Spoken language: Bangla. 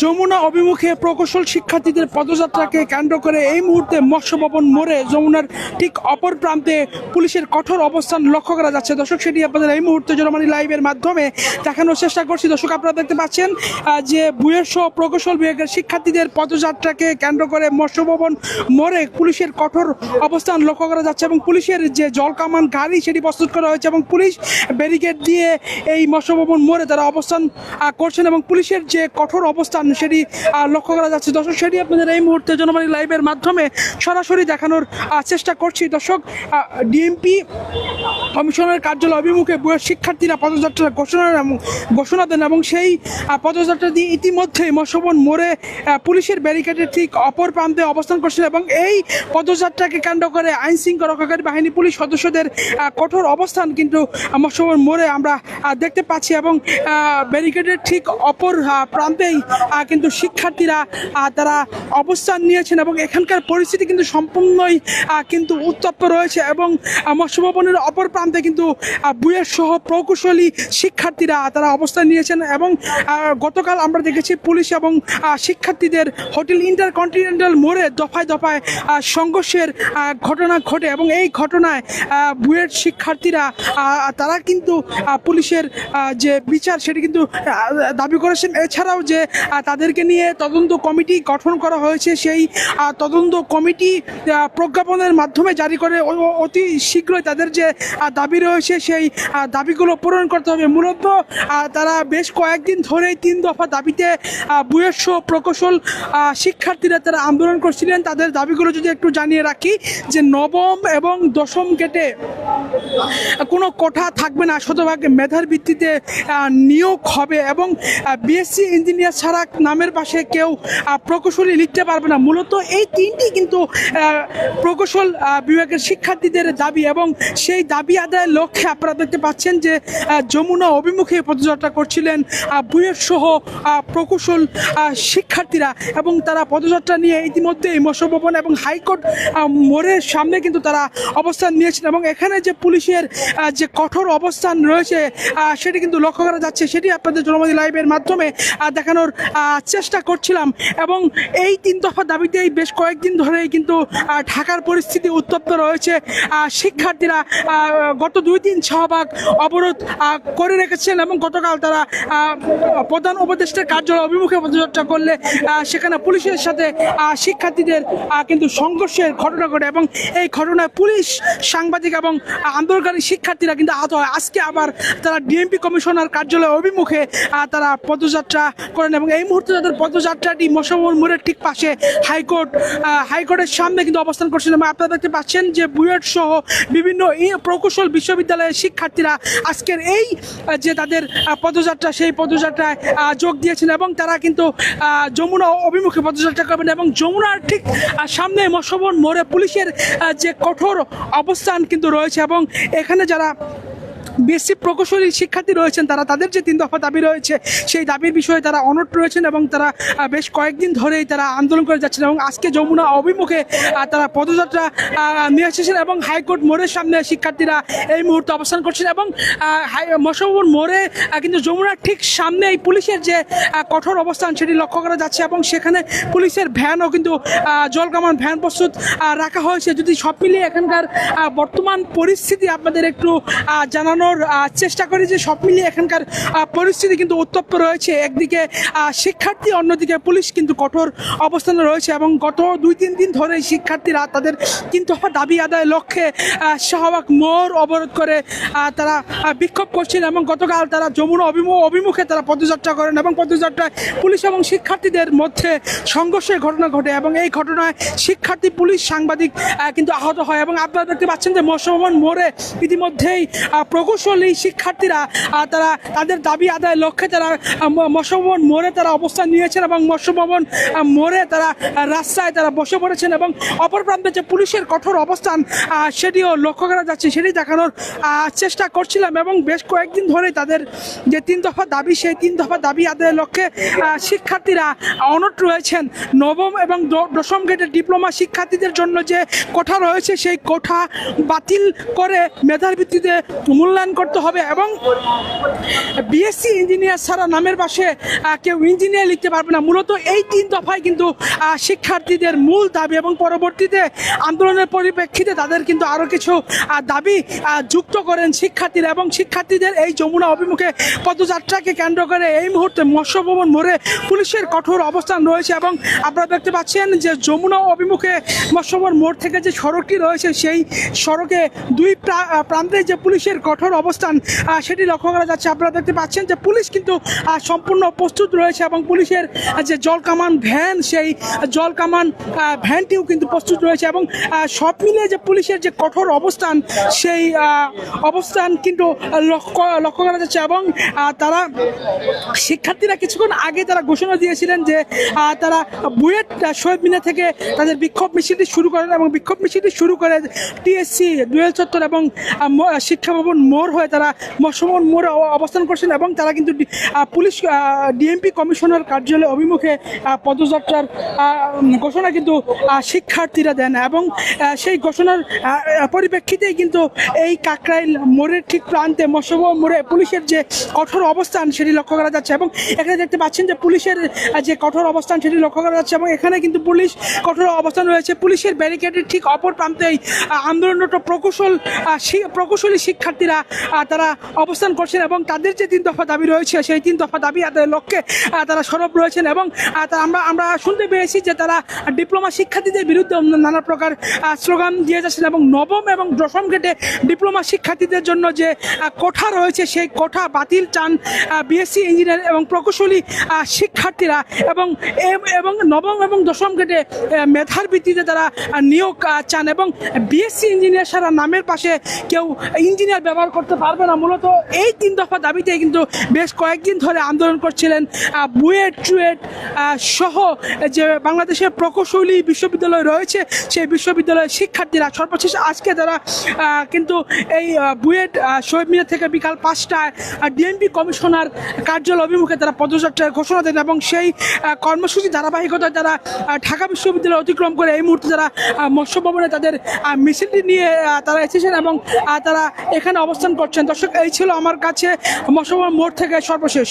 যমুনা অভিমুখে প্রকৌশল শিক্ষার্থীদের পদযাত্রাকে কেন্দ্র করে এই মুহূর্তে মৎস্য ভবন মোড়ে যমুনার ঠিক অপর প্রান্তে পুলিশের কঠোর অবস্থান লক্ষ্য করা যাচ্ছে। দর্শক, সেটি আপনাদের এই মুহূর্তে জনমানি লাইভের মাধ্যমে দেখানোর চেষ্টা করছি। দর্শক, আপনারা দেখতে পাচ্ছেন যে বুয়ের সহ প্রকৌশল বিভাগের শিক্ষার্থীদের পদযাত্রাকে কেন্দ্র করে মৎস্য ভবন মোড়ে পুলিশের কঠোর অবস্থান লক্ষ্য করা যাচ্ছে এবং পুলিশের যে জল কামান গাড়ি, সেটি প্রস্তুত করা হয়েছে এবং পুলিশ ব্যারিকেড দিয়ে এই মৎস্য ভবন মোড়ে তারা অবস্থান করছেন এবং পুলিশের যে কঠোর অবস্থান সেটি লক্ষ্য করা যাচ্ছে। দর্শক, সেটি আপনাদের এই মুহূর্তে জনবাণী লাইভের মাধ্যমে সরাসরি দেখানোর চেষ্টা করছি। দর্শক ডিএমপি কমিশনের কার্যালয় অভিমুখে শিক্ষার্থীরা পদযাত্রার ঘোষণা এবং ঘোষণা দেন এবং সেই পদযাত্রা দিয়ে ইতিমধ্যেই মৎস্যবন মোড়ে পুলিশের ব্যারিকেডের ঠিক অপর প্রান্তে অবস্থান করছেন এবং এই পদযাত্রাকে কেন্দ্র করে আইন শৃঙ্খলা রক্ষাকারী বাহিনী পুলিশ সদস্যদের কঠোর অবস্থান কিন্তু মৎস্যবন মোড়ে আমরা দেখতে পাচ্ছি এবং ব্যারিকেডের ঠিক অপর প্রান্তেই কিন্তু শিক্ষার্থীরা তারা অবস্থান নিয়েছেন এবং এখানকার পরিস্থিতি কিন্তু সম্পূর্ণই কিন্তু উত্তপ্ত রয়েছে এবং আহ, মৎস্য ভবনের অপর প্রান্তে কিন্তু বুয়েট সহ প্রকৌশলী শিক্ষার্থীরা তারা অবস্থান নিয়েছেন এবং গতকাল আমরা দেখেছি পুলিশ এবং শিক্ষার্থীদের হোটেল ইন্টারকন্টিনেন্টাল মোড়ে দফায় দফায় সংঘর্ষের ঘটনা ঘটে এবং এই ঘটনায় বুয়েট শিক্ষার্থীরা তারা কিন্তু পুলিশের যে বিচার সেটি কিন্তু দাবি করেছেন। এছাড়াও যে তাদেরকে নিয়ে তদন্ত কমিটি গঠন করা হয়েছে। সেই তদন্ত কমিটি প্রজ্ঞাপনের মাধ্যমে জারি করে। অতি শীঘ্রই তাদের যে দাবি রয়েছে, সেই দাবিগুলো পূরণ করতে হবে। মূলত তারা বেশ কয়েকদিন ধরেই তিন দফা দাবিতে বুয়েস্য প্রকৌশল শিক্ষার্থীরা তারা আন্দোলন করছিলেন। তাদের দাবিগুলো যদি একটু জানিয়ে রাখি, যে নবম এবং দশম গেটে কোনো কোঠা থাকবে না, শতভাগ মেধার ভিত্তিতে নিয়োগ হবে এবং বিএসসি ইঞ্জিনিয়ার নামের পাশে কেউ প্রকৌশলী লিখতে পারবে না। মূলত এই তিনটি কিন্তু প্রকৌশল বিভাগের শিক্ষার্থীদের দাবি এবং সেই দাবি আদায়ের লক্ষ্যে আপনারা দেখতে পাচ্ছেন যে যমুনা অভিমুখে পদযাত্রা করছিলেন বুয়েট সহ প্রকৌশল শিক্ষার্থীরা এবং তারা পদযাত্রা নিয়ে ইতিমধ্যেই মৎস্য ভবন এবং হাইকোর্ট মোড়ের সামনে কিন্তু তারা অবস্থান নিয়েছেন এবং এখানে যে পুলিশের যে কঠোর অবস্থান রয়েছে সেটি কিন্তু লক্ষ্য করা যাচ্ছে। সেটি আপনাদের জনমতি লাইভের মাধ্যমে দেখানোর চেষ্টা করছিলাম। এবং এই তিন দফা দাবিতেই বেশ কয়েকদিন ধরেই কিন্তু ঢাকার পরিস্থিতি উত্তপ্ত রয়েছে। শিক্ষার্থীরা গত দুই দিন শাহবাগ অবরোধ করে রেখেছেন এবং গতকাল তারা প্রধান উপদেষ্টার কার্যালয় অভিমুখে পদযাত্রা করলে সেখানে পুলিশের সাথে শিক্ষার্থীদের কিন্তু সংঘর্ষের ঘটনা ঘটে এবং এই ঘটনায় পুলিশ সাংবাদিক এবং আন্দোলনকারী শিক্ষার্থীরা কিন্তু আহত হয়। আজকে আবার তারা ডিএমপি কমিশনার কার্যালয় অভিমুখে তারা পদযাত্রা করেন এবং এই মুহূর্তে তাদের পদযাত্রাটি মশামুর মোড়ের ঠিক পাশে হাইকোর্ট হাইকোর্টের সামনে কিন্তু অবস্থান করছেন এবং আপনারা দেখতে পাচ্ছেন যে বুয়েট সহ বিভিন্ন প্রকৌশল বিশ্ববিদ্যালয়ের শিক্ষার্থীরা আজকের এই যে তাদের পদযাত্রা, সেই পদযাত্রায় যোগ দিয়েছেন এবং তারা কিন্তু যমুনা অভিমুখে পদযাত্রা করবেন এবং যমুনার ঠিক সামনে মশবন মোড়ে পুলিশের যে কঠোর অবস্থান কিন্তু রয়েছে এবং এখানে যারা বেসিক প্রকৌশলী শিক্ষার্থী রয়েছেন তারা তাদের যে তিন দফা দাবি রয়েছে সেই দাবির বিষয়ে তারা অনট রয়েছেন এবং তারা বেশ কয়েকদিন ধরেই তারা আন্দোলন করে যাচ্ছেন এবং আজকে যমুনা অভিমুখে তারা পদযাত্রা নিয়ে এসেছেন এবং হাইকোর্ট মোড়ের সামনে শিক্ষার্থীরা এই মুহূর্তে অবস্থান করছেন এবং মশাবন মোড়ে কিন্তু যমুনার ঠিক সামনে এই পুলিশের যে কঠোর অবস্থান সেটি লক্ষ্য করা যাচ্ছে এবং সেখানে পুলিশের ভ্যানও কিন্তু জলকামান ভ্যান প্রস্তুত রাখা হয়েছে। যদি সব মিলিয়ে এখানকার বর্তমান পরিস্থিতি আপনাদের একটু আহ, জানানোর চেষ্টা করি যে সব মিলিয়ে এখানকার পরিস্থিতি কিন্তু উত্তপ্ত রয়েছে। একদিকে শিক্ষার্থী অন্যদিকে পুলিশ কিন্তু কঠোর অবস্থানে রয়েছে এবং গত দুই তিন দিন ধরে শিক্ষার্থীরা তাদের কিন্তু দাবি আদায় লক্ষ্যে শাহবাগ মোড় অবরোধ করে তারা বিক্ষোভ করছেন এবং গতকাল তারা যমুনা অভিমুখ অভিমুখে তারা পদযাত্রা করেন এবং পদযাত্রায় পুলিশ এবং শিক্ষার্থীদের মধ্যে সংঘর্ষের ঘটনা ঘটে এবং এই ঘটনায় শিক্ষার্থী পুলিশ সাংবাদিক কিন্তু আহত হয় এবং আপনারা দেখতে পাচ্ছেন যে মৎস্যভবন মোড়ে ইতিমধ্যেই আহ, প্রকৌশলী শিক্ষার্থীরা তারা তাদের দাবি আদায়ের লক্ষ্যে তারা মৎস্যভবন মোড়ে তারা অবস্থান নিয়েছেন এবং মৎস্যভবন মোড়ে তারা রাস্তায় তারা বসে পড়েছেন এবং অপর প্রান্তে যে পুলিশের কঠোর অবস্থান সেটিও লক্ষ্য করা যাচ্ছে, সেটি দেখানোর চেষ্টা করছিলাম এবং বেশ কয়েকদিন ধরে তাদের যে তিন দফা দাবি, সেই তিন দফা দাবি আদায়ের লক্ষ্যে শিক্ষার্থীরা অনট রয়েছেন। নবম এবং দশম গ্রেডের ডিপ্লোমা শিক্ষার্থীদের জন্য যে কোঠা রয়েছে, সেই কোঠা বাতিল করে মেধার ভিত্তিতে মূল্যায়ন মূল্যায়ন করতে হবে এবং বিএসসি ইঞ্জিনিয়ার ছাড়া নামের পাশে কেউ ইঞ্জিনিয়ার লিখতে পারবে না। মূলত এই তিন দফায় কিন্তু শিক্ষার্থীদের মূল দাবি এবং পরবর্তীতে আন্দোলনের পরিপ্রেক্ষিতে তাদের কিন্তু আরও কিছু দাবি যুক্ত করেন শিক্ষার্থীরা এবং শিক্ষার্থীদের এই যমুনা অভিমুখে পদযাত্রাকে কেন্দ্র করে এই মুহূর্তে মৎস্য ভবন মোড়ে পুলিশের কঠোর অবস্থান রয়েছে এবং আপনারা দেখতে পাচ্ছেন যে যমুনা অভিমুখে মৎস্য ভবন মোড় থেকে যে সড়কটি রয়েছে, সেই সড়কে দুই প্রান্তে যে পুলিশের কঠোর অবস্থান আহ, সেটি লক্ষ্য করা যাচ্ছে। আপনারা দেখতে পাচ্ছেন যে পুলিশ কিন্তু সম্পূর্ণ প্রস্তুত রয়েছে এবং পুলিশের যে জল জলকামান ভ্যান সেই জলকামান আহ, ভ্যানটিও কিন্তু প্রস্তুত রয়েছে এবং সব মিলিয়ে যে পুলিশের যে কঠোর অবস্থান সেই অবস্থান কিন্তু লক্ষ্য লক্ষ্য করা যাচ্ছে এবং তারা শিক্ষার্থীরা কিছুক্ষণ আগে তারা ঘোষণা দিয়েছিলেন যে তারা বুয়েট শহীদ মিনার থেকে তাদের বিক্ষোভ মিছিলটি শুরু করেন এবং বিক্ষোভ মিছিলটি শুরু করে টিএসসি দুয়েল চত্বর এবং শিক্ষা ভবন মোড় হয়ে তারা মৎস্যভবন মোড়ে অবস্থান করছেন এবং তারা কিন্তু পুলিশ ডিএমপি কমিশনার কার্যালয় অভিমুখে পদযাত্রার ঘোষণা কিন্তু শিক্ষার্থীরা দেন এবং সেই ঘোষণার পরিপ্রেক্ষিতেই কিন্তু এই কাকরাইল মোড়ের ঠিক প্রান্তে মৎস্যভবন মোড়ে পুলিশের যে কঠোর অবস্থান সেটি লক্ষ্য করা যাচ্ছে এবং এখানে দেখতে পাচ্ছেন যে পুলিশের যে কঠোর অবস্থান সেটি লক্ষ্য করা যাচ্ছে এবং এখানে কিন্তু পুলিশ কঠোর অবস্থান রয়েছে। পুলিশের ব্যারিকেডের ঠিক অপর প্রান্তেই আন্দোলনরত প্রকৌশল প্রকৌশলী শিক্ষার্থীরা তারা অবস্থান করছেন এবং তাদের যে তিন দফা দাবি রয়েছে, সেই তিন দফা দাবি আদায়ের লক্ষ্যে তারা সরব রয়েছেন এবং আমরা আমরা শুনতে পেয়েছি যে তারা ডিপ্লোমা শিক্ষার্থীদের বিরুদ্ধে নানা প্রকার স্লোগান দিয়ে যাচ্ছেন এবং নবম এবং দশম গেটে ডিপ্লোমা শিক্ষার্থীদের জন্য যে কোঠা রয়েছে, সেই কোঠা বাতিল চান বিএসসি ইঞ্জিনিয়ার এবং প্রকৌশলী শিক্ষার্থীরা এবং এবং নবম এবং দশম গেটে মেধার ভিত্তিতে তারা নিয়োগ চান এবং বিএসসি ইঞ্জিনিয়ার সারা নামের পাশে কেউ ইঞ্জিনিয়ার ব্যবহার করতে পারবে না। মূলত এই তিন দফা দাবিতে কিন্তু বেশ কয়েকদিন ধরে আন্দোলন করছিলেন বুয়েট টুয়েট সহ যে বাংলাদেশের প্রকৌশলী বিশ্ববিদ্যালয় রয়েছে, সেই বিশ্ববিদ্যালয়ের শিক্ষার্থীরা সর্বশেষ আজকে তারা কিন্তু এই বুয়েট শহীদ মিনার থেকে বিকাল পাঁচটায় ডিএমপি কমিশনার কার্যালয় অভিমুখে তারা পদযাত্রার ঘোষণা দেন এবং সেই কর্মসূচি ধারাবাহিকতায় তারা ঢাকা বিশ্ববিদ্যালয় অতিক্রম করে এই মুহূর্তে তারা মৎস্য ভবনে তাদের মিছিলটি নিয়ে তারা এসেছেন এবং তারা এখানে অবস্থান করছেন। দর্শক এই ছিল আমার কাছে মশাবার মোড় থেকে সর্বশেষ।